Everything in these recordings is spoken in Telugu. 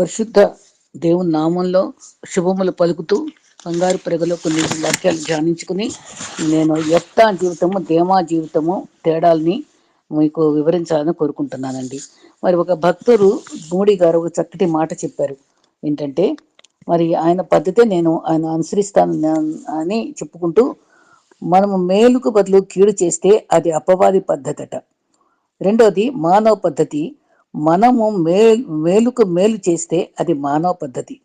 పరిశుద్ధ దేవుని నామంలో శుభములు పలుకుతూ బంగారు ప్రగలో కొన్ని వాక్యాలు ధ్యానించుకుని నేను ఎత్త జీవితము దేమా జీవితము తేడాల్ని మీకు వివరించాలని కోరుకుంటున్నానండి. మరి ఒక భక్తుడు మూడి గారు ఒక చక్కటి మాట చెప్పారు. ఏంటంటే మరి ఆయన పద్ధతే నేను ఆయన అనుసరిస్తాను అని చెప్పుకుంటూ మనము మేలుకు బదులు కీడు చేస్తే అది అపవాది పద్ధతి అట రెండోది మానవ పద్ధతి. మనము మే మేలుకు మేలు చేస్తే అది మానవ పద్ధతి.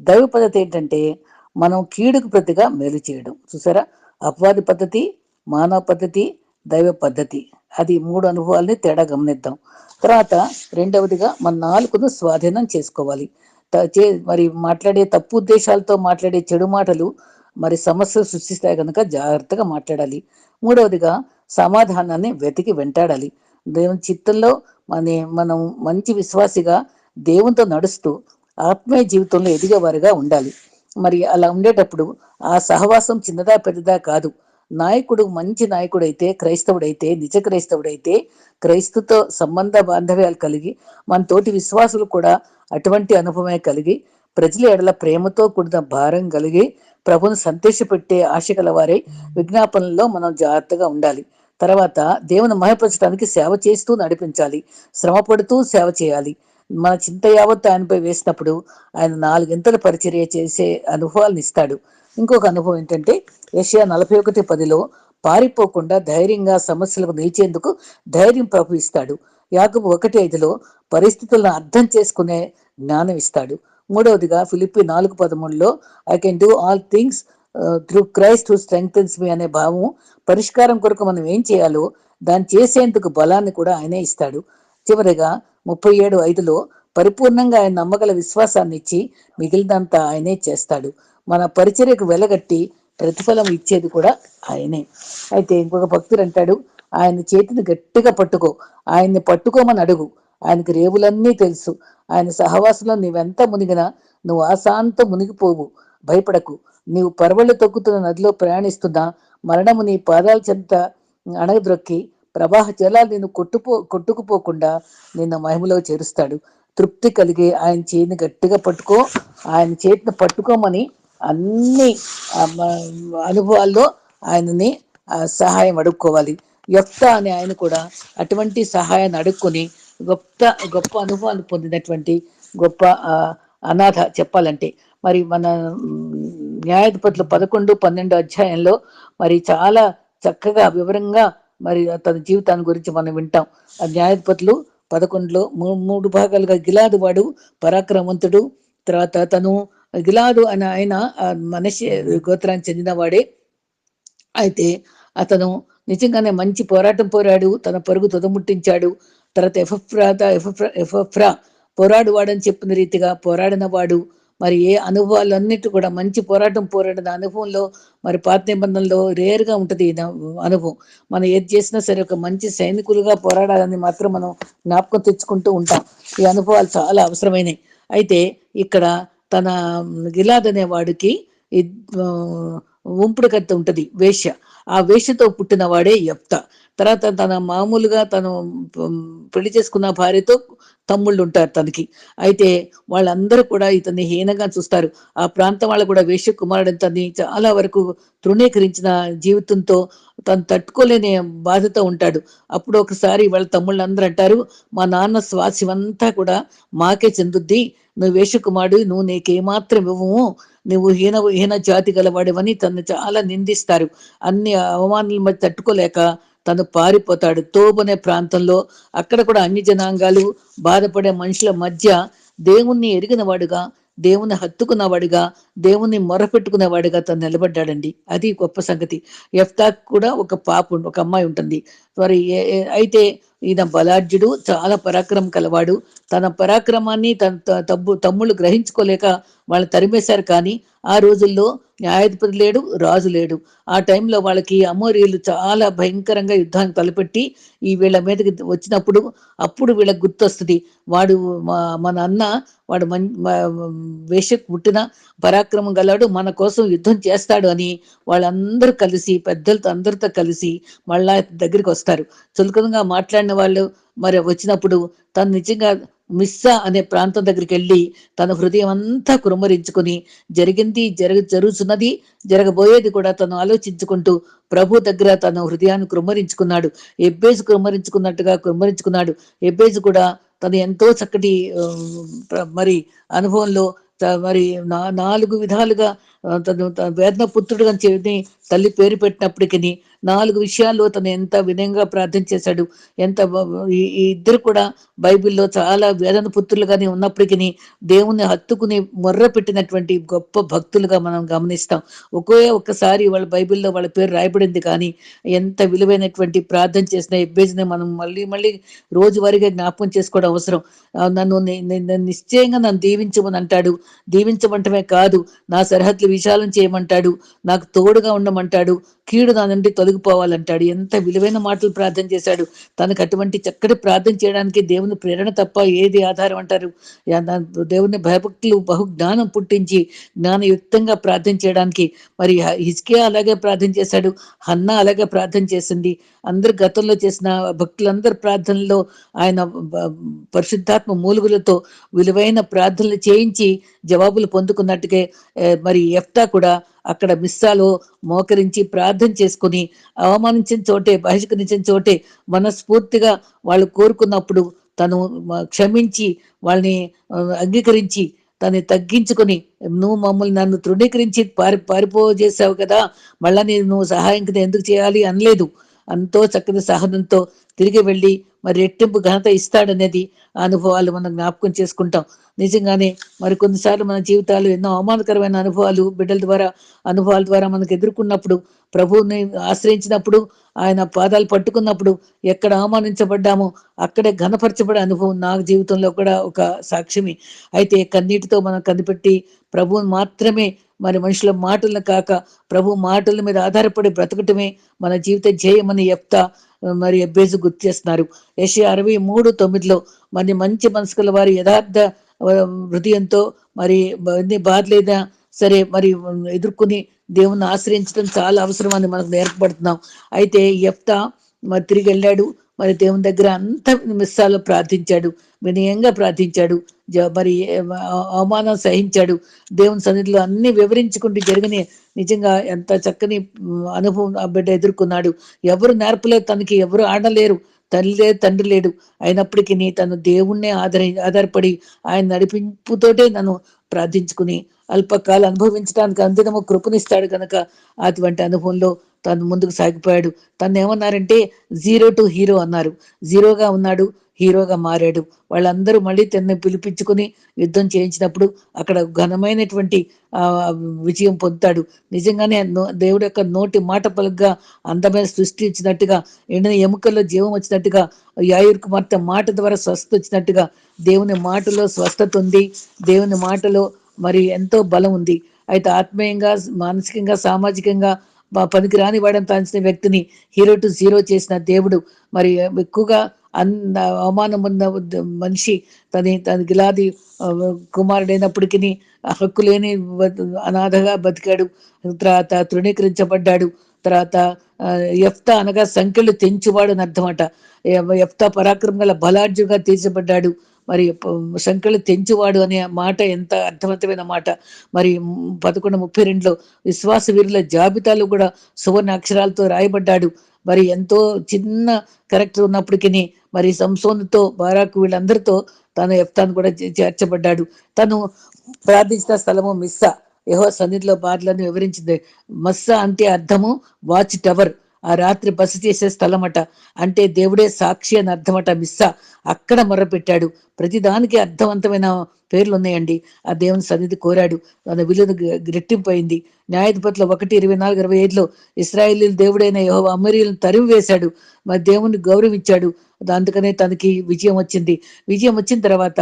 దైవ పద్ధతి ఏంటంటే మనం కీడుకు ప్రతిగా మేలు చేయడం. చూసారా? అపవాది పద్ధతి మానవ పద్ధతి దైవ పద్ధతి. అది మూడు అనుభవాల్ని తేడా గమనిద్దాం. తర్వాత రెండవదిగా మన నాలుగును స్వాధీనం చేసుకోవాలి. మరి మాట్లాడే తప్పు ఉద్దేశాలతో మాట్లాడే చెడు మాటలు మరి సమస్యలు సృష్టిస్తాయి కనుక జాగ్రత్తగా మాట్లాడాలి. మూడవదిగా సమాధానాన్ని వెతికి వెంటాడాలి. దేవుని చిత్తంలో మన మనం మంచి విశ్వాసిగా దేవునితో నడుస్తూ ఆత్మీయ జీవితంలో ఎదిగేవారిగా ఉండాలి. మరి అలా ఉండేటప్పుడు ఆ సహవాసం చిన్నదా పెద్దదా కాదు. నాయకుడు మంచి నాయకుడైతే క్రైస్తవుడైతే నిజ క్రైస్తవుడైతే క్రైస్తుతో సంబంధ బాంధవ్యాలు కలిగి మన తోటి విశ్వాసులు కూడా అటువంటి అనుభవమే కలిగి ప్రజల ఎడల ప్రేమతో కూడిన భారం కలిగి ప్రభును సంతోషపెట్టే ఆశ గల విజ్ఞాపనలో మనం జాగ్రత్తగా ఉండాలి. తర్వాత దేవుని మహపరచడానికి సేవ చేస్తూ నడిపించాలి. శ్రమ పడుతూ సేవ చేయాలి. మన చింత యావత్తు ఆయనపై వేసినప్పుడు ఆయన నాలుగింతల పరిచర్య చేసే అనుభవాలను ఇస్తాడు. ఇంకొక అనుభవం ఏంటంటే ఏషియా నలభై ఒకటి పదిలో పారిపోకుండా ధైర్యంగా సమస్యలకు నిలిచేందుకు ధైర్యం ప్రభు ఇస్తాడు. యాకబు ఒకటి ఐదులో పరిస్థితులను అర్థం చేసుకునే జ్ఞానం ఇస్తాడు. మూడవదిగా ఫిలిప్పి నాలుగు పదమూడులో I can do all things through Christ who strengthens me అనే భావం పరిష్కారం కొరకు మనం ఏం చేయాలో దాన్ని చేసేందుకు బలాన్ని కూడా ఆయనే ఇస్తాడు. చివరిగా ముప్పై ఏడు ఐదులో పరిపూర్ణంగా ఆయన నమ్మగల విశ్వాసాన్ని ఇచ్చి మిగిలినంతా ఆయనే చేస్తాడు. మన పరిచర్యకు వెలగట్టి ప్రతిఫలం ఇచ్చేది కూడా ఆయనే. అయితే ఇంకొక భక్తుడు అంటాడు ఆయన చేతిని గట్టిగా పట్టుకో ఆయన్ని పట్టుకోమని అడుగు ఆయనకి రేవులన్నీ తెలుసు. ఆయన సహవాసంలో నీవెంత మునిగినా నువ్వు ఆశాంతం మునిగిపోవు భయపడకు. నీవు పరవళ్ళు తొక్కుతున్న నదిలో ప్రయాణిస్తున్నా మరణము నీ పాదాల చెంత అణగద్రొక్కి ప్రవాహ జలాలు నిన్ను కొట్టుపో కొట్టుకుపోకుండా నిన్న మహిమలో చేరుస్తాడు. తృప్తి కలిగి ఆయన చేతిని గట్టిగా పట్టుకో ఆయన చేతిని పట్టుకోమని అన్ని అనుభవాల్లో ఆయనని సహాయం అడుక్కోవాలి. యొక్క అని ఆయన కూడా అటువంటి సహాయాన్ని అడుక్కొని గొప్ప గొప్ప అనుభవాలు పొందినటువంటి గొప్ప అనాథ చెప్పాలంటే. మరి మన న్యాయాధిపతులు పదకొండు పన్నెండు అధ్యాయంలో మరి చాలా చక్కగా వివరంగా మరి తన జీవితాన్ని గురించి మనం వింటాం. ఆ న్యాయాధిపతులు పదకొండులో మూడు భాగాలుగా గిలాదు వాడు పరాక్రమవంతుడు. తర్వాత తను గిలాదు అని ఆయన మనిషి గోత్రానికి చెందినవాడే అయితే అతను నిజంగానే మంచి పోరాటం పోరాడు. తన పరుగు తుదముట్టించాడు. తర్వాత ఎఫ్రా ఎఫ్రా ఎఫ్రా పోరాడువాడని చెప్పిన రీతిగా పోరాడినవాడు వాడు. మరి ఏ అనుభవాలన్నిటి కూడా మంచి పోరాటం పోరాడిన అనుభవంలో మరి పాత నిబంధనలో రేరుగా ఉంటుంది అనుభవం. మనం ఏది చేసినా సరే ఒక మంచి సైనికులుగా పోరాడాలని మాత్రం మనం జ్ఞాపకం తెచ్చుకుంటూ ఉంటాం. ఈ అనుభవాలు చాలా అవసరమైనవి అయితే ఇక్కడ తన గిలాద్ అనే వాడికి ఉంపుడు కత్తి ఉంటుంది వేష్య ఆ వేష్యతో పుట్టిన వాడే యప్త తర్వాత తన మామూలుగా తను పెళ్ళి చేసుకున్న భార్యతో తమ్ముళ్ళు ఉంటారు తనకి. అయితే వాళ్ళందరూ కూడా ఇతన్ని హీనంగా చూస్తారు. ఆ ప్రాంతం వాళ్ళు కూడా వేష కుమారుడు తన్ని చాలా వరకు తృణీకరించిన జీవితంతో తను తట్టుకోలేని బాధతో ఉంటాడు. అప్పుడు ఒకసారి వాళ్ళ తమ్ముళ్ళు అందరూ అంటారు మా నాన్న స్వాస్యమంతా కూడా మాకే చెందుద్ది. నువ్వు వేషకుమారుడు నువ్వు నీకేమాత్రం ఇవ్వము నువ్వు హీన హీన జాతి గలవాడవని తను చాలా నిందిస్తారు. అన్ని అవమానాల మధ్య తట్టుకోలేక తను పారిపోతాడు. తోబనే ప్రాంతంలో అక్కడ కూడా అన్ని జనాంగాలు బాధపడే మనుషుల మధ్య దేవుణ్ణి ఎరిగిన వాడుగా దేవుని హత్తుకున్నవాడిగా దేవుని మొరపెట్టుకునేవాడిగా తను నిలబడ్డాడండి. అది గొప్ప సంగతి. ఎఫ్తాక్ కూడా ఒక పాప ఒక అమ్మాయి ఉంటుంది. మరి అయితే ఈయన బలాఢ్యుడు చాలా పరాక్రమం కలవాడు. తన పరాక్రమాన్ని తన తమ్ము తమ్ముళ్ళు గ్రహించుకోలేక వాళ్ళు తరిమేశారు కానీ ఆ రోజుల్లో న్యాయాధిపతి లేడు రాజు లేడు. ఆ టైంలో వాళ్ళకి అమోరీలు చాలా భయంకరంగా యుద్ధానికి తలపెట్టి ఈ వీళ్ళ మీదకి వచ్చినప్పుడు అప్పుడు వీళ్ళకి గుర్తొస్తుంది. వాడు మన అన్న వాడు మం వేష పుట్టిన పరాక్రమం గలవాడు మన కోసం యుద్ధం చేస్తాడు అని వాళ్ళందరూ కలిసి పెద్దలతో అందరితో కలిసి మళ్ళా దగ్గరికి వస్తారు. చులకనగా మాట్లాడిన వాళ్ళు మరి వచ్చినప్పుడు తను నిజంగా మిస్సా అనే ప్రాంతం దగ్గరికి వెళ్ళి తన హృదయం అంతా కురుమరించుకుని జరిగింది జరగ జరుగుతున్నది జరగబోయేది కూడా తను ఆలోచించుకుంటూ ప్రభు దగ్గర తన హృదయాన్ని కురుమరించుకున్నాడు. ఎబ్బేజు కురుమరించుకున్నట్టుగా కురుమరించుకున్నాడు. ఎబ్బేజు కూడా తను ఎంతో చక్కటి మరి అనుభవంలో మరి నాలుగు విధాలుగా తను వేదన పుత్రుడుగా చెప్పి తల్లి పేరు పెట్టినప్పటికీ నాలుగు విషయాల్లో తను ఎంత వినయంగా ప్రార్థన చేశాడు ఎంత ఈ ఇద్దరు కూడా బైబిల్లో చాలా వేదన పుత్రులుగానే ఉన్నప్పటికీ దేవుణ్ణి హత్తుకుని మొర్ర పెట్టినటువంటి గొప్ప భక్తులుగా మనం గమనిస్తాం. ఒకే ఒక్కసారి వాళ్ళ బైబిల్లో వాళ్ళ పేరు రాయబడింది కానీ ఎంత విలువైనటువంటి ప్రార్థన చేసిన ఎబ్బేజ్ని మనం మళ్ళీ మళ్ళీ రోజువారీగా జ్ఞాపకం చేసుకోవడం అవసరం. నన్ను నిశ్చయంగా నన్ను దీవించమని అంటాడు. దీవించమంటమే కాదు నా సరిహద్దులు విశాలం చేయమంటాడు నాకు తోడుగా ఉండమంటాడు కీడు నా నుండి తొలగిపోవాలంటాడు. ఎంత విలువైన మాటలు ప్రార్థన చేశాడు. తనకు అటువంటి చక్కటి ప్రార్థన చేయడానికి దేవుని ప్రేరణ తప్ప ఏది ఆధారం అంటారు? దేవుని భయభక్తులు బహు జ్ఞానం పుట్టించి జ్ఞానయుక్తంగా ప్రార్థన చేయడానికి. మరి హిజ్కియా అలాగే ప్రార్థన చేశాడు హన్నా అలాగే ప్రార్థన చేసింది. అందరు గతంలో చేసిన భక్తులందరి ప్రార్థనలో ఆయన పరిశుద్ధాత్మ మూలుగులతో విలువైన ప్రార్థనలు చేయించి జవాబులు పొందుకున్నట్టుగా మరి ఎఫ్తా కూడా అక్కడ మిస్సాలో మోకరించి ప్రార్థన చేసుకుని అవమానించిన చోటే బహిష్కరించిన చోటే మనస్ఫూర్తిగా వాళ్ళు కోరుకున్నప్పుడు తను క్షమించి వాళ్ళని అంగీకరించి తను తగ్గించుకొని నువ్వు మమ్మల్ని నన్ను తృణీకరించి పారి పారిపోజేసావు కదా మళ్ళా నేను నువ్వు సహాయం కదా ఎందుకు చేయాలి? అనలేదు. అంతో చక్కని సహనంతో తిరిగి వెళ్ళి మరి రెట్టింపు ఘనత ఇస్తాడనేది అనుభవాలు మనం జ్ఞాపకం చేసుకుంటాం. నిజంగానే మరి కొన్నిసార్లు మన జీవితాలు ఎన్నో అవమానకరమైన అనుభవాలు బిడ్డల ద్వారా అనుభవాల ద్వారా మనకు ఎదుర్కొన్నప్పుడు ప్రభువుని ఆశ్రయించినప్పుడు ఆయన పాదాలు పట్టుకున్నప్పుడు ఎక్కడ అవమానించబడ్డామో అక్కడే ఘనపరచబడే అనుభవం నా జీవితంలో కూడా ఒక సాక్ష్యమే. అయితే కన్నీటితో మనం కనిపెట్టి ప్రభువుని మాత్రమే మరి మనుషుల మాటలను కాక ప్రభు మాటల మీద ఆధారపడి బ్రతకటమే మన జీవిత జయమని చెప్తా మరి ఎబ్బేజు గుర్తు చేస్తున్నారు. యశ అరవై మూడు తొమ్మిదిలో మరి మంచి మనసుకుల వారి యథార్థ హృదయంతో మరి ఎన్ని బాధలేదా సరే మరి ఎదుర్కొని దేవుని ఆశ్రయించడం చాలా అవసరం అని మనకు నేర్పడుతున్నాం అయితే ఎఫ్తా మరి తిరిగి వెళ్ళాడు. మరి దేవుని దగ్గర అంత మిస్సాలో ప్రార్థించాడు. వినయంగా ప్రార్థించాడు. మరి అవమానం సహించాడు. దేవుని సన్నిధిలో అన్ని వివరించుకుంటూ జరిగిన నిజంగా ఎంత చక్కని అనుభవం ఆ బిడ్డ ఎదుర్కొన్నాడు. ఎవరు నేర్పలేదు తనకి ఎవరు ఆడలేరు. తల్లి లేదు తండ్రి లేడు. అయినప్పటికీ తను దేవుణ్ణే ఆధార ఆధారపడి ఆయన నడిపింపుతోటే నన్ను ప్రార్థించుకుని అల్పకాలం అనుభవించడానికి అందినము కృపనిస్తాడు కనుక అటువంటి అనుభవంలో తను ముందుకు సాగిపోయాడు. తను ఏమన్నారంటే జీరో టు హీరో అన్నారు. జీరోగా ఉన్నాడు హీరోగా మారాడు. వాళ్ళందరూ మళ్ళీ తనని పిలిపించుకుని యుద్ధం చేయించినప్పుడు అక్కడ ఘనమైనటువంటి విజయం పొందుతాడు. నిజంగానే దేవుడు యొక్క నోటి మాట పలుగ్గా అందమైన సృష్టి ఇచ్చినట్టుగా ఎండిన ఎముకల్లో జీవం వచ్చినట్టుగా యాయుర్ కుమార్తె మాట ద్వారా స్వస్థత వచ్చినట్టుగా దేవుని మాటలో స్వస్థత ఉంది. దేవుని మాటలో మరి ఎంతో బలం ఉంది. అయితే ఆత్మీయంగా మానసికంగా సామాజికంగా పనికి రాని వాడని తాంచిన వ్యక్తిని హీరో టు జీరో చేసిన దేవుడు. మరి ఎక్కువగా అన్న అవమానం ఉన్న మనిషి తని తన గిలాది కుమారుడైనప్పటికీ హక్కు లేని అనాథగా బతికాడు. తర్వాత తృణీకరించబడ్డాడు. తర్వాత ఎఫ్త అనగా సంఖ్యలు తెంచువాడు అని అర్థమట ఎఫ్త పరాక్రమం గల బలార్జుగా తీర్చబడ్డాడు. మరి సంఖ్యలు తెంచువాడు అనే మాట ఎంత అర్థవంతమైన మాట. మరి పదకొండు ముప్పై రెండులో విశ్వాస వీరుల జాబితాలు కూడా సువర్ణ అక్షరాలతో రాయబడ్డాడు. మరి ఎంతో చిన్న కరెక్టర్ ఉన్నప్పటికీ మరి సంసోన్తో బారాకు వీళ్ళందరితో తను ఎఫ్తాన్ కూడా చేర్చబడ్డాడు. తను ప్రార్థించిన స్థలము మిస్సా. యహో సన్నిధిలో బాధలను వివరించింది. మస్సా అంటే అర్థము వాచ్ టవర్. ఆ రాత్రి బస చేసే స్థలమట. అంటే దేవుడే సాక్షి అని అర్థమట మిస్స. అక్కడ మొర్రపెట్టాడు ప్రతిదానికి అర్థవంతమైన పేర్లు ఉన్నాయండి ఆ దేవుని సన్నిధి కోరాడు. తన విలువను గ్రెట్టింపైంది న్యాయాధిపతులు ఒకటి ఇరవై నాలుగు ఇరవై ఐదులో ఇస్రాయేలీ దేవుడైన యహో అమరీలను తరిమి వేశాడు. మరి దేవుని గౌరవించాడు. అందుకనే తనకి విజయం వచ్చింది. విజయం వచ్చిన తర్వాత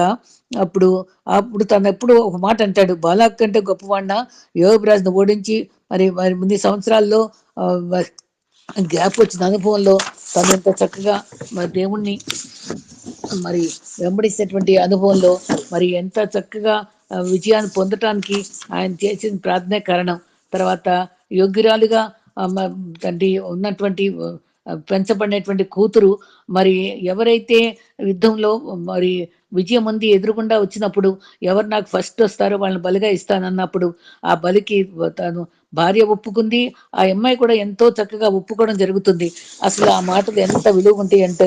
అప్పుడు అప్పుడు తను ఎప్పుడు ఒక మాట అంటాడు. బాలాక్ కంటే గొప్పవాడిన యోగరాజును ఓడించి మరి మరి ముందు సంవత్సరాల్లో గ్యాప్ వచ్చిన అనుభవంలో తను ఎంత చక్కగా మరి దేవుణ్ణి మరి వెంబడిస్తేటువంటి అనుభవంలో మరి ఎంత చక్కగా విజయాన్ని పొందటానికి ఆయన చేసిన ప్రార్థనే కారణం. తర్వాత యోగ్యురాలుగా తండ్రి ఉన్నటువంటి పెంచబడినటువంటి కూతురు మరి ఎవరైతే యుద్ధంలో మరి విజయం ఉంది ఎదురుగుండా వచ్చినప్పుడు ఎవరు నాకు ఫస్ట్ వస్తారో వాళ్ళని బలిగా ఇస్తానన్నప్పుడు ఆ బలికి తను భార్య ఒప్పుకుంది. ఆ అమ్మాయి కూడా ఎంతో చక్కగా ఒప్పుకోవడం జరుగుతుంది. అసలు ఆ మాటలు ఎంత విలువ ఉంటాయి అంటే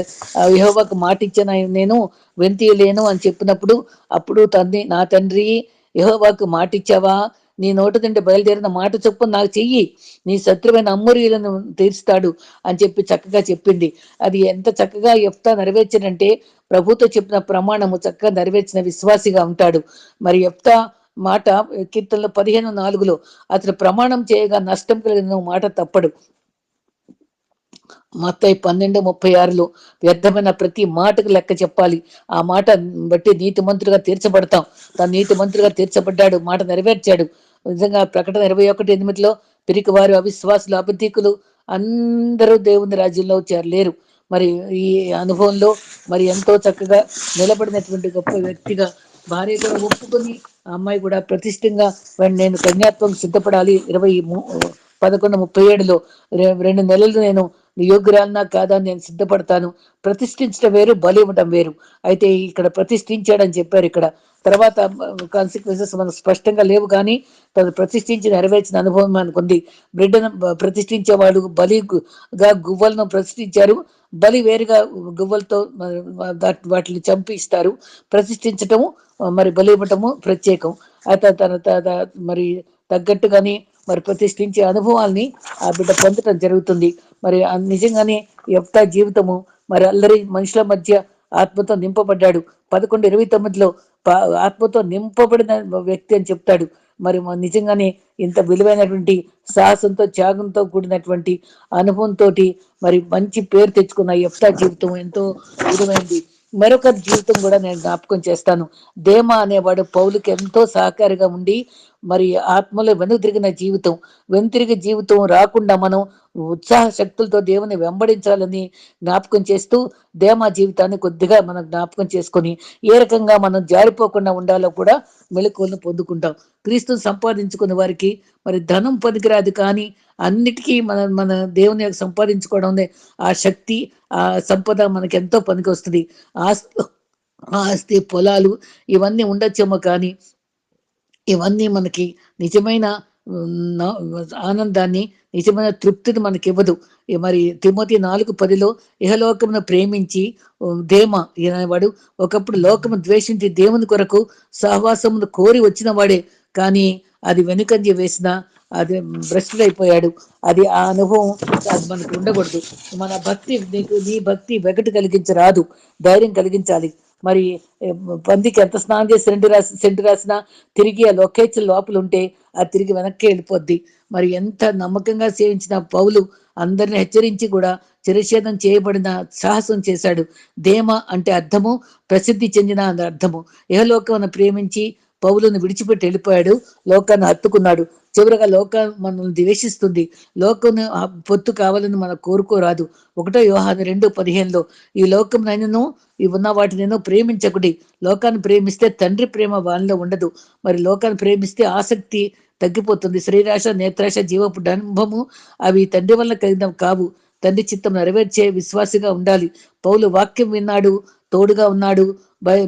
యహోవాకు మాట ఇచ్చిన నేను వెంతీయలేను అని చెప్పినప్పుడు అప్పుడు తండ్రి నా తండ్రి యహోవాకు మాట ఇచ్చావా? నీ నోటి తింటే బయలుదేరిన మాట చెప్పు నాకు చెయ్యి. నీ శత్రువైన అమ్మురీలను తీరుస్తాడు అని చెప్పి చక్కగా చెప్పింది. అది ఎంత చక్కగా ఎఫ్తా నెరవేర్చనంటే ప్రభుతో చెప్పిన ప్రమాణము చక్కగా నెరవేర్చిన విశ్వాసిగా ఉంటాడు. మరి ఎఫ్తా మాట కీర్తనలో పదిహేను నాలుగులో అతను ప్రమాణం చేయగా నష్టం కలిగిన మాట తప్పడు. మత్తాయి పన్నెండు ముప్పై ఆరులో వ్యర్థమైన ప్రతి మాటకు లెక్క చెప్పాలి. ఆ మాట బట్టి నీతి మంత్రులుగా తీర్చబడతాం. తన నీతి మంత్రులుగా తీర్చబడ్డాడు మాట నెరవేర్చాడు. నిజంగా ప్రకటన ఇరవై ఒకటి ఎనిమిదిలో పిరికి వారు అవిశ్వాసులు అబద్ధికులు అందరూ దేవుని రాజ్యంలో చేరలేరు. మరి ఈ అనుభవంలో మరి ఎంతో చక్కగా నిలబడినటువంటి గొప్ప వ్యక్తిగా భార్య కూడా ఒప్పుకొని ఆ అమ్మాయి కూడా ప్రతిష్టంగా నేను కన్యాత్వం సిద్ధపడాలి. ఇరవై పదకొండు ముప్పై ఏడులో రెండు నెలలు నేను యోగ్యురాలనా కాదా నేను సిద్ధపడతాను. ప్రతిష్ఠించడం వేరు బలి ఇవ్వడం వేరు. అయితే ఇక్కడ ప్రతిష్ఠించాడని చెప్పారు ఇక్కడ. తర్వాత కాన్సిక్వెన్సెస్ మనకు స్పష్టంగా లేవు కానీ తను ప్రతిష్ఠించి నెరవేర్చిన అనుభవం మనకు అనుకుంది బిడ్డను ప్రతిష్ఠించేవాడు బలిగా గువ్వలను ప్రతిష్ఠించారు. బలి వేరుగా గువ్వలతో వాటిని చంపి ఇస్తారు ప్రతిష్ఠించటము మరి బలి ఇవ్వటము ప్రత్యేకం. అయితే తన మరి తగ్గట్టుగానే మరి ప్రతిష్ఠించే అనుభవాల్ని ఆ బిడ్డ పొందటం జరుగుతుంది. మరి నిజంగానే యొక్క జీవితము మరి అల్లరి మనుషుల మధ్య ఆత్మతో నింపబడ్డాడు. పదకొండు ఇరవై తొమ్మిదిలో ఆత్మతో నింపబడిన వ్యక్తి అని చెప్తాడు. మరి నిజంగానే ఇంత విలువైనటువంటి సాహసంతో త్యాగంతో కూడినటువంటి అనుభవంతో మరి మంచి పేరు తెచ్చుకున్న ఎఫ్తా జీవితం ఎంతో విలువైంది. మరొక జీవితం కూడా నేను జ్ఞాపకం చేస్తాను. దేమ అనేవాడు పౌలుకి ఎంతో సహకారిగా ఉండి మరి ఆత్మలో వెనుతిరిగిన జీవితం వెనుతిరిగి జీవితం రాకుండా మనం ఉత్సాహ శక్తులతో దేవుని వెంబడించాలని జ్ఞాపకం చేస్తూ దేమా జీవితాన్ని కొద్దిగా మనం జ్ఞాపకం చేసుకొని ఏ రకంగా మనం జారిపోకుండా ఉండాలో కూడా మెలకువలను పొందుకుంటాం. క్రీస్తుని సంపాదించుకున్న వారికి మరి ధనం పనికిరాదు కానీ అన్నిటికీ మన మన దేవుని సంపాదించుకోవడం ఆ శక్తి ఆ సంపద మనకి ఎంతో పనికి వస్తుంది ఆస్తి ఆస్తి పొలాలు ఇవన్నీ ఉండొచ్చేమో కానీ ఇవన్నీ మనకి నిజమైన ఆనందాన్ని నిజమైన తృప్తిని మనకి ఇవ్వదు మరి తిమోతి నాలుగు పదిలో ఇహలోకమును ప్రేమించి దేమ అనేవాడు ఒకప్పుడు లోకము ద్వేషించి దేవుని కొరకు సహవాసమును కోరి వచ్చిన వాడే కానీ అది వెనుకంజ వేసిన అది భ్రష్టుడైపోయాడు అది ఆ అనుభవం అది మనకు ఉండకూడదు. మన భక్తి నీకు నీ భక్తి వెగటు కలిగించరాదు. ధైర్యం కలిగించాలి. మరి పందికి ఎంత స్నానం చేసి సెంటు రాసి సెంటు రాసినా తిరిగి ఆ లొకేషన్ లోపల ఉంటే అది తిరిగి వెనక్కి వెళ్ళిపోద్ది. మరి ఎంత నమ్మకంగా సేవించిన పౌలు అందరిని హెచ్చరించి కూడా చిరఛేదం చేయబడిన సాహసం చేశాడు. దేమ అంటే అర్థము ప్రసిద్ధి చెందిన అర్థము. ఏహలోకమును ప్రేమించి పౌలను విడిచిపెట్టి వెళ్ళిపోయాడు. లోకాన్ని హత్తుకున్నాడు. చివరగా లోకం మనల్ని ద్వేషిస్తుంది. లోకం పొత్తు కావాలని మనం కోరుకోరాదు. ఒకటో వ్యూహాన్ని రెండు పదిహేనులో ఈ లోకం నైనను ఈ ఉన్న వాటిని ప్రేమించకుడి. లోకాన్ని ప్రేమిస్తే తండ్రి ప్రేమ వాళ్ళలో ఉండదు. మరి లోకాన్ని ప్రేమిస్తే ఆసక్తి తగ్గిపోతుంది. శ్రీరాశ నేత్రాశ జీవపు డంభము అవి తండ్రి వల్ల కలిగిన కావు. తండ్రి చిత్తం నెరవేర్చే విశ్వాసిగా ఉండాలి. పౌలు వాక్యం విన్నాడు తోడుగా ఉన్నాడు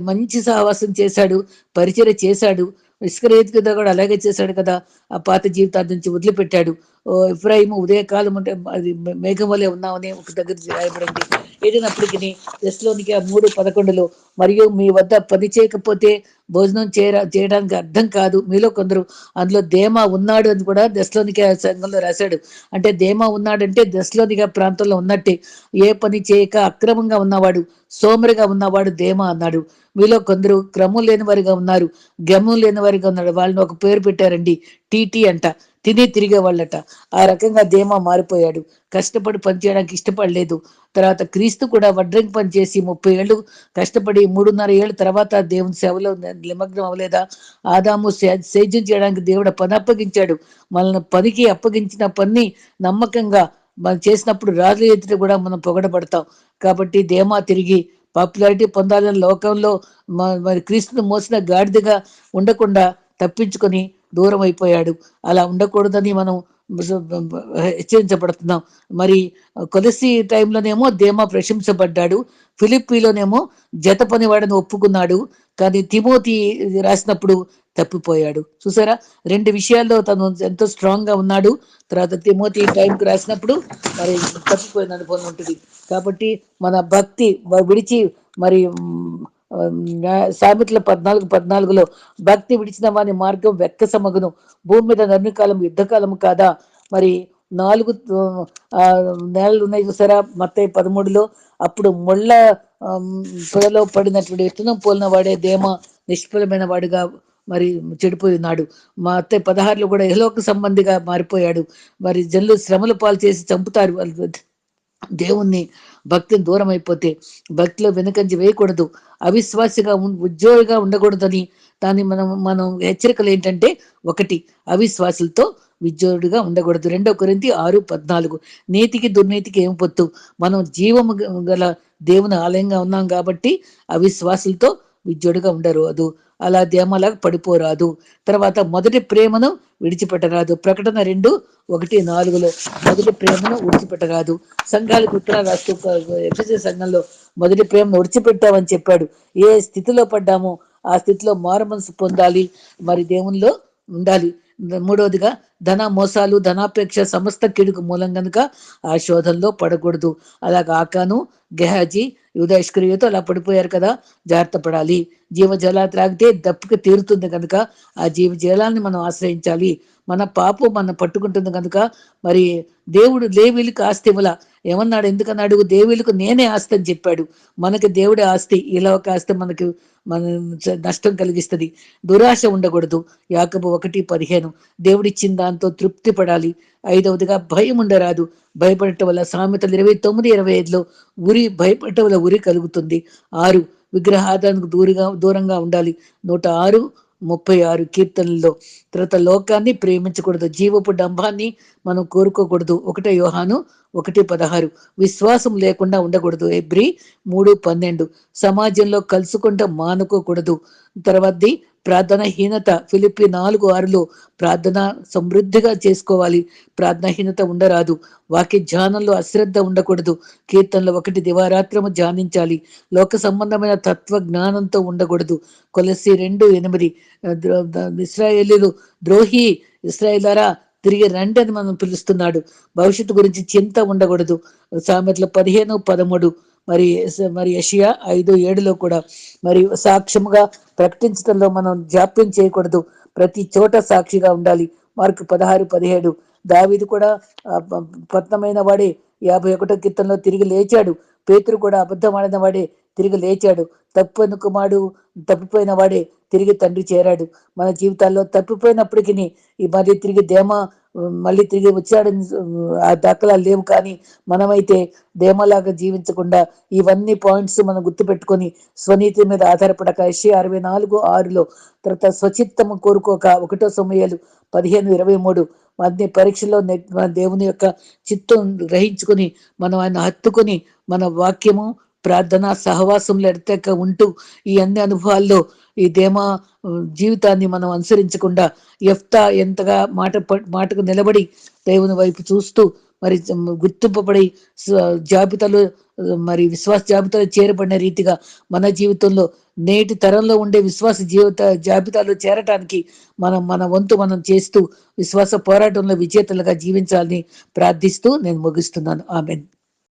మంచి సహవాసం చేశాడు పరిచయం చేశాడు. ఇస్కరేత్ కూడా అలాగే చేశాడు కదా. ఆ పాత జీవితాల నుంచి వదిలిపెట్టాడు. ఓ ఇఫ్రాయిము ఉదయకాలం అంటే అది మేఘం వలె ఉన్నామని ఒక దగ్గర రాయబడింది. ఏదైనప్పటికీ దశలోనికి ఆ మూడు పదకొండులో. మరియు మీ వద్ద పని చేయకపోతే భోజనం చేయరా చేయడానికి అర్థం కాదు. మీలో కొందరు అందులో దేమా ఉన్నాడు అని కూడా దశలోనికి సంఘంలో రాశాడు. అంటే దేమా ఉన్నాడంటే దశలోనిగా ప్రాంతంలో ఉన్నట్టే. ఏ పని చేయక అక్రమంగా ఉన్నవాడు సోమరిగా ఉన్నవాడు దేమా అన్నాడు. మీలో కొందరు క్రమం లేని వారిగా ఉన్నారు. గమం లేని వారిగా ఉన్నాడు వాళ్ళని ఒక పేరు పెట్టారండి. టీటీ అంట. తిని తిరిగే వాళ్ళట ఆ రకంగా దేమా మారిపోయాడు. కష్టపడి పనిచేయడానికి ఇష్టపడలేదు. తర్వాత క్రీస్తు కూడా వడ్రంగి పని చేసి ముప్పై ఏళ్ళు కష్టపడి మూడున్నర ఏళ్ళ తర్వాత దేవుని సేవలో నిమగ్నం అవ్వలేదా? ఆదాము సేద్యం చేయడానికి దేవుడు పని అప్పగించాడు. మనల్ని పనికి అప్పగించిన పని నమ్మకంగా మనం చేసినప్పుడు రాజు ఎదుట కూడా మనం పొగడబడతాం. కాబట్టి దేమా తిరిగి పాపులారిటీ పొందాలని లోకంలో మరి క్రీస్తును మోసిన గాడిదగా ఉండకుండా తప్పించుకొని దూరం అయిపోయాడు. అలా ఉండకూడదని మనం హెచ్చరించబడుతున్నాం. మరి కొలసి టైంలోనేమో దేమా ప్రశంసపడ్డాడు. ఫిలిప్పీలోనేమో జత పనివాడని ఒప్పుకున్నాడు. కానీ తిమోతి రాసినప్పుడు తప్పిపోయాడు. చూసారా? రెండు విషయాల్లో తను ఎంతో స్ట్రాంగ్గా ఉన్నాడు. తర్వాత తిమోతి టైంకి రాసినప్పుడు మరి తప్పిపోయిన అనుభవం ఉంటుంది. కాబట్టి మన భక్తి విడిచి మరి సామెతల పద్నాలుగు పద్నాలుగులో భక్తి విడిచిన వాని మార్గం వెక్క సమగును భూమి మీద నర్మికాలం యుద్ధకాలం కాదా? మరి నాలుగు నెలలు ఉన్నాయి చూసారా? మత్తయ్య పదమూడులో అప్పుడు ముళ్ళ పొలలో పడినటువంటి విత్తనం పోలిన వాడే దేమ? నిష్ఫలమైన వాడుగా మరి చెడిపోయినాడు మా అత్తయ్య పదహారులో కూడా ఎలోక సంబంధిగా మారిపోయాడు. మరి జల్లు శ్రమలు పాలు చేసి చంపుతారు. దేవుణ్ణి భక్తిని దూరం అయిపోతే భక్తిలో వెనుకంచి వేయకూడదు. అవిశ్వాసిగా ఉద్యోగిగా ఉండకూడదని దాన్ని మనం మనం హెచ్చరికలు ఏంటంటే ఒకటి అవిశ్వాసులతో విద్యోడుగా ఉండకూడదు. రెండో కొరింతి ఆరు పద్నాలుగు. నీతికి దుర్నీతికి ఏం పొత్తు? మనం జీవము గల దేవుని ఆలయంగా ఉన్నాం కాబట్టి అవిశ్వాసులతో విద్యుడుగా ఉండరాదు అలా దేమలాగా పడిపోరాదు తర్వాత మొదటి ప్రేమను విడిచిపెట్టరాదు. ప్రకటన రెండు ఒకటి నాలుగులో మొదటి ప్రేమను విడిచిపెట్టరాదు. సంఘాలకు ఉత్తర రాష్ట్ర సంఘంలో మొదటి ప్రేమను విడిచిపెట్టామని చెప్పాడు. ఏ స్థితిలో పడ్డామో ఆ స్థితిలో మారు మనసు పొందాలి. మరి దేవునిలో ఉండాలి. మూడవదిగా ధన మోసాలు ధనాపేక్ష సమస్త కిడుకు మూలం కనుక ఆ శోధనలో పడకూడదు. అలాగ ఆకాను గెహాజీ యుధష్క్రియతో అలా పడిపోయారు కదా జాగ్రత్త పడాలి. జీవజలాలు త్రాగితే దప్పుకి తీరుతుంది కనుక ఆ జీవజలాన్ని మనం ఆశ్రయించాలి. మన పాపం మన పట్టుకుంటుంది కనుక మరి దేవుడు లేవీలకు ఆస్తి ఇవ్వల. ఏమన్నాడు? ఎందుకన్నాడు? దేవులకు నేనే ఆస్తి అని చెప్పాడు. మనకి దేవుడి ఆస్తి. ఇలా ఒక ఆస్తి మనకి మన నష్టం కలిగిస్తుంది. దురాశ ఉండకూడదు. యాకబు ఒకటి పదిహేను. దేవుడిచ్చిన దాంతో తృప్తి పడాలి. ఐదవదిగా భయం ఉండరాదు. భయపడటం వల్ల సామెతలు ఇరవై తొమ్మిది ఇరవై ఐదులో ఉరి భయపడటం వల్ల ఉరి కలుగుతుంది. ఆరు విగ్రహాదానికి దూరంగా దూరంగా ఉండాలి. నూట ఆరు ముప్పై ఆరు కీర్తనల్లో తర్వాత లోకాన్ని ప్రేమించకూడదు జీవపు డంబాన్ని మనం కోరుకోకూడదు. ఒకటే యోహాను ఒకటి పదహారు. విశ్వాసం లేకుండా ఉండకూడదు. ఎబ్రి మూడు పన్నెండు. సమాజంలో కలుసుకుంటూ మానుకోకూడదు. తర్వాతది ప్రార్థనాహీనత ఫిలిపి నాలుగు ఆరులో ప్రార్థన సమృద్ధిగా చేసుకోవాలి. ప్రార్థనాహీనత ఉండరాదు. వాక్య ధ్యానంలో అశ్రద్ధ ఉండకూడదు. కీర్తనలు ఒకటి దివారాత్రము ధ్యానించాలి. లోక సంబంధమైన తత్వ జ్ఞానంతో ఉండకూడదు. కొలసి రెండు ఎనిమిది. ఇస్రాయేలీలు ద్రోహి ఇస్రాయేలారా తిరిగి రండి అని మనం పిలుస్తున్నాడు. భవిష్యత్తు గురించి చింత ఉండకూడదు. సామెతలు పదిహేను పదమూడు. మరి మరి యషియా ఐదు ఏడులో కూడా మరి సాక్ష్యముగా ప్రకటించడంలో మనం జాప్యం చేయకూడదు. ప్రతి చోట సాక్షిగా ఉండాలి. మార్కు పదహారు పదిహేడు. దావిది కూడా పత్నమైన వాడే. యాభై ఒకటో కీర్తనలో తిరిగి లేచాడు. పేతురు కూడా అబద్ధమైన వాడే. తిరిగి లేచాడు. తప్పు కుమారుడు తప్పిపోయిన వాడే. తిరిగి తండ్రి చేరాడు. మన జీవితాల్లో తప్పిపోయినప్పటికీ ఈ మధ్య తిరిగి దేమ మళ్ళీ తిరిగి వచ్చాడని ఆ దాఖలాలు లేవు కానీ మనమైతే దేమలాగా జీవించకుండా ఇవన్నీ పాయింట్స్ మనం గుర్తుపెట్టుకొని స్వనీతి మీద ఆధారపడక ఎస్సీ అరవై నాలుగు ఆరులో తర్వాత స్వచిత్తము కోరుకోక ఒకటో సమయాలు పదిహేను ఇరవై మూడు అన్ని పరీక్షలో మన దేవుని యొక్క చిత్తం గ్రహించుకుని మనం ఆయన హత్తుకుని మన వాక్యము ప్రార్థన సహవాసంలో ఎడతెక్క ఉంటూ ఈ అన్ని అనుభవాల్లో ఈ దేమ జీవితాన్ని మనం అనుసరించకుండా ఎఫ్తా ఎంతగా మాట మాటకు నిలబడి దేవుని వైపు చూస్తూ మరి గుర్తింపబడి జాబితాలు మరి విశ్వాస జాబితాలో చేరబడిన రీతిగా మన జీవితంలో నేటి తరంలో ఉండే విశ్వాస జీవిత జాబితాలో చేరటానికి మనం మన వంతు మనం చేస్తూ విశ్వాస పోరాటంలో విజేతలుగా జీవించాలని ప్రార్థిస్తూ నేను ముగిస్తున్నాను. ఆమెన్.